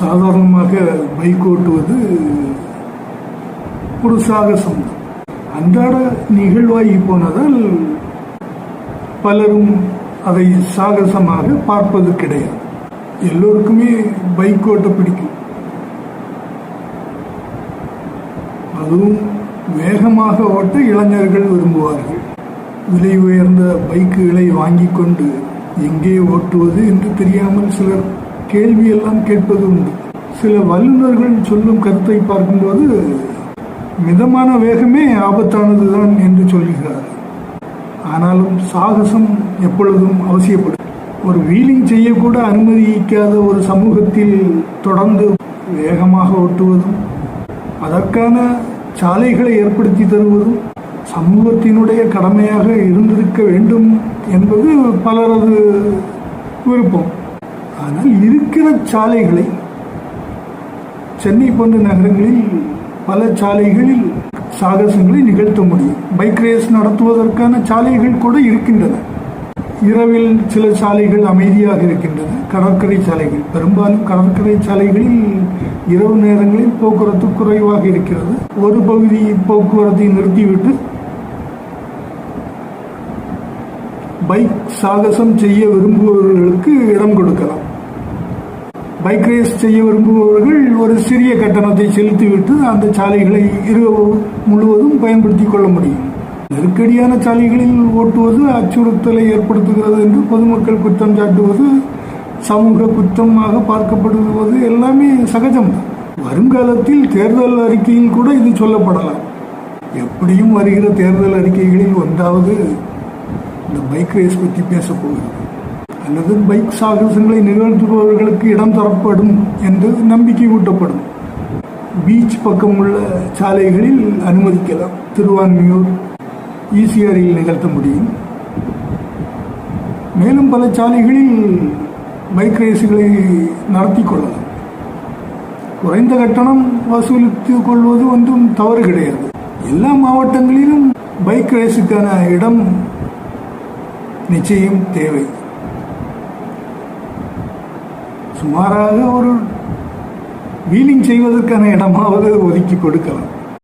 சாதாரணமாக பைக் ஓட்டுவது ஒரு சாகசம் அன்றாட நிகழ்வாகி போனதால் பலரும் அதை சாகசமாக பார்ப்பது கிடையாது. எல்லோருக்குமே பைக் ஓட்ட பிடிக்கும். அதுவும் வேகமாக ஓட்ட இளைஞர்கள் விரும்புவார்கள். விலை உயர்ந்த பைக்குகளை வாங்கி கொண்டு எங்கே ஓட்டுவது என்று தெரியாமல் சிலர் கேள்வியெல்லாம் கேட்பது உண்டு சில வல்லுநர்கள் சொல்லும் கருத்தை பார்க்கும்போது மிதமான வேகமே ஆபத்தானதுதான் என்று சொல்கிறார். ஆனாலும் சாகசம் எப்பொழுதும் அவசியப்படும். ஒரு வீலிங் செய்யக்கூட அனுமதிக்காத ஒரு சமூகத்தில் தொடர்ந்து வேகமாக ஓட்டுவதும் அதற்கான சாலைகளை ஏற்படுத்தி தருவதும் சமூகத்தினுடைய கடமையாக இருந்திருக்க வேண்டும் என்பது பலரது விருப்பம். ஆனால் இருக்கிற சாலைகளை சென்னை போன்ற நகரங்களில் பல சாலைகளில் சாகசங்களை நிகழ்த்த முடியும். பைக் ரேஸ் நடத்துவதற்கான சாலைகள் கூட இருக்கின்றன. இரவில் சில சாலைகள் அமைதியாக இருக்கின்றன. கடற்கரை சாலைகள் பெரும்பாலும் கடற்கரை சாலைகளில் இரவு நேரங்களில் போக்குவரத்து குறைவாக இருக்கிறது. ஒரு பகுதி போக்குவரத்தை நிறுத்திவிட்டு பைக் சாகசம் செய்ய விரும்புபவர்களுக்கு பைக் ரேஸ் செய்ய விரும்புபவர்கள் ஒரு சிறிய கட்டணத்தை செலுத்திவிட்டு அந்த சாலைகளை இரவு முழுவதும் பயன்படுத்தி கொள்ள முடியும். நெருக்கடியான சாலைகளில் ஓட்டுவது அச்சுறுத்தலை ஏற்படுத்துகிறது என்று பொதுமக்கள் குற்றம் சாட்டுவது சமூக குற்றமாக பார்க்கப்படுவது எல்லாமே சகஜம். வருங்காலத்தில் தேர்தல் அறிக்கையில் கூட இது சொல்லப்படலாம். எப்படியும் வருகிற தேர்தல் அறிக்கைகளில் ஒன்றாவது இந்த பைக் ரேஸ் பற்றி பேசப்போகிறது அல்லது பைக் சாகசங்களை நிகழ்த்துபவர்களுக்கு இடம் தரப்படும் என்று நம்பிக்கை ஊட்டப்படும். பீச் பக்கம் உள்ள சாலைகளில் அனுமதிக்கலாம். திருவான்மியூர் ஈசிஆரில் நிகழ்த்த முடியும். மேலும் பல சாலைகளில் பைக் ரேஸுகளை நடத்தி கொள்ளலாம். குறைந்த கட்டணம் வசூலித்துக் கொள்வது ஒன்றும் தவறு கிடையாது. எல்லா மாவட்டங்களிலும் பைக் ரேஸுக்கான இடம் நிச்சயம் தேவை. சுமாராக ஒரு வீலிங் செய்வதற்கான இடமாவது ஒதுக்கி கொடுக்கலாம்.